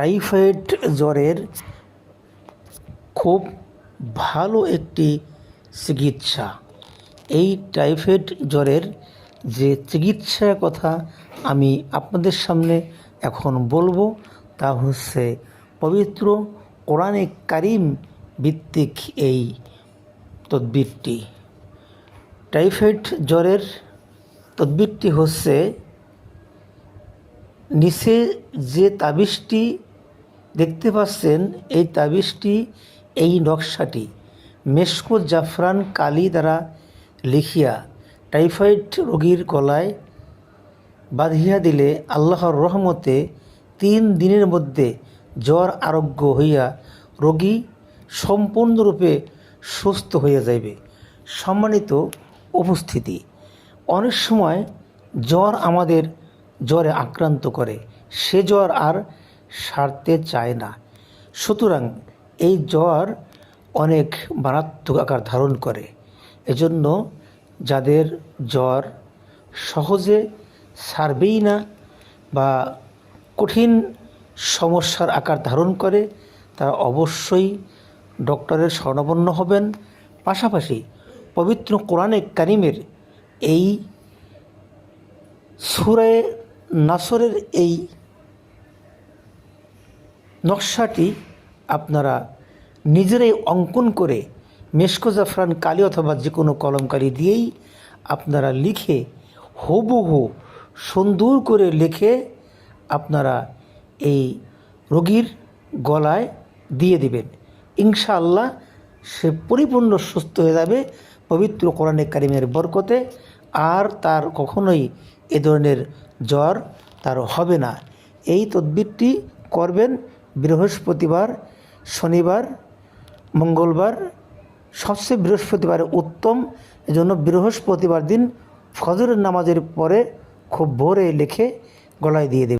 Typhoid জ্বরের খুব ভালো একটি চিকিৎসা। এই টাইফয়েড জ্বরের যে চিকিৎসার কথা আমি আপনাদের সামনে এখন বলব তা হচ্ছে পবিত্র কোরআনে কারিম ভিত্তিক এই তদ্বিরটি। টাইফয়েড জ্বরের তদ্বিরটি হচ্ছে নিচে যে তাবিজটি দেখতে পাচ্ছেন এই তাবিজটি, এই নকশাটি। মেশকো জাফরান কালি দ্বারা লিখিয়া টাইফয়েড রোগীর গলায় বাঁধিয়া দিলে আল্লাহর রহমতে তিন দিনের মধ্যে জ্বর আরোগ্য হইয়া রোগী সম্পূর্ণরূপে সুস্থ হইয়া যাইবে। সম্মানিত উপস্থিতি, অনেক সময় জ্বর আমাদের জ্বরে আক্রান্ত করে। সে জ্বর আর সারতে চায় না। সুতরাং এই জ্বর অনেক মারাত্মক আকার ধারণ করে। এজন্য যাদের জ্বর সহজে সারবেই না বা কঠিন সমস্যার আকার ধারণ করে, তারা অবশ্যই ডক্টরের শরণাপন্ন হবেন। পাশাপাশি পবিত্র কোরআনে কারিমের এই সুরায় নাসরের এই নকশাটি আপনারা নিজেরাই অঙ্কন করে মেশকো জাফরান কালি অথবা যে কোনো কলমকারি দিয়েই আপনারা লিখে হুবহু সুন্দর করে লিখে আপনারা এই রোগীর গলায় দিয়ে দিবেন। ইনশাআল্লাহ সে পরিপূর্ণ সুস্থ হয়ে যাবে পবিত্র কোরআনে কারিমের বরকতে, আর তার কখনোই এ ধরনের জ্বর তার হবে না। এই তদবিরটি করবেন বৃহস্পতিবার, শনিবার, মঙ্গলবার, সবচেয়ে বৃহস্পতিবার উত্তম এজন্য বৃহস্পতিবার দিন ফজরের নামাজের পরে খুব ভোরে লেখে গলায় দিয়ে দেবে।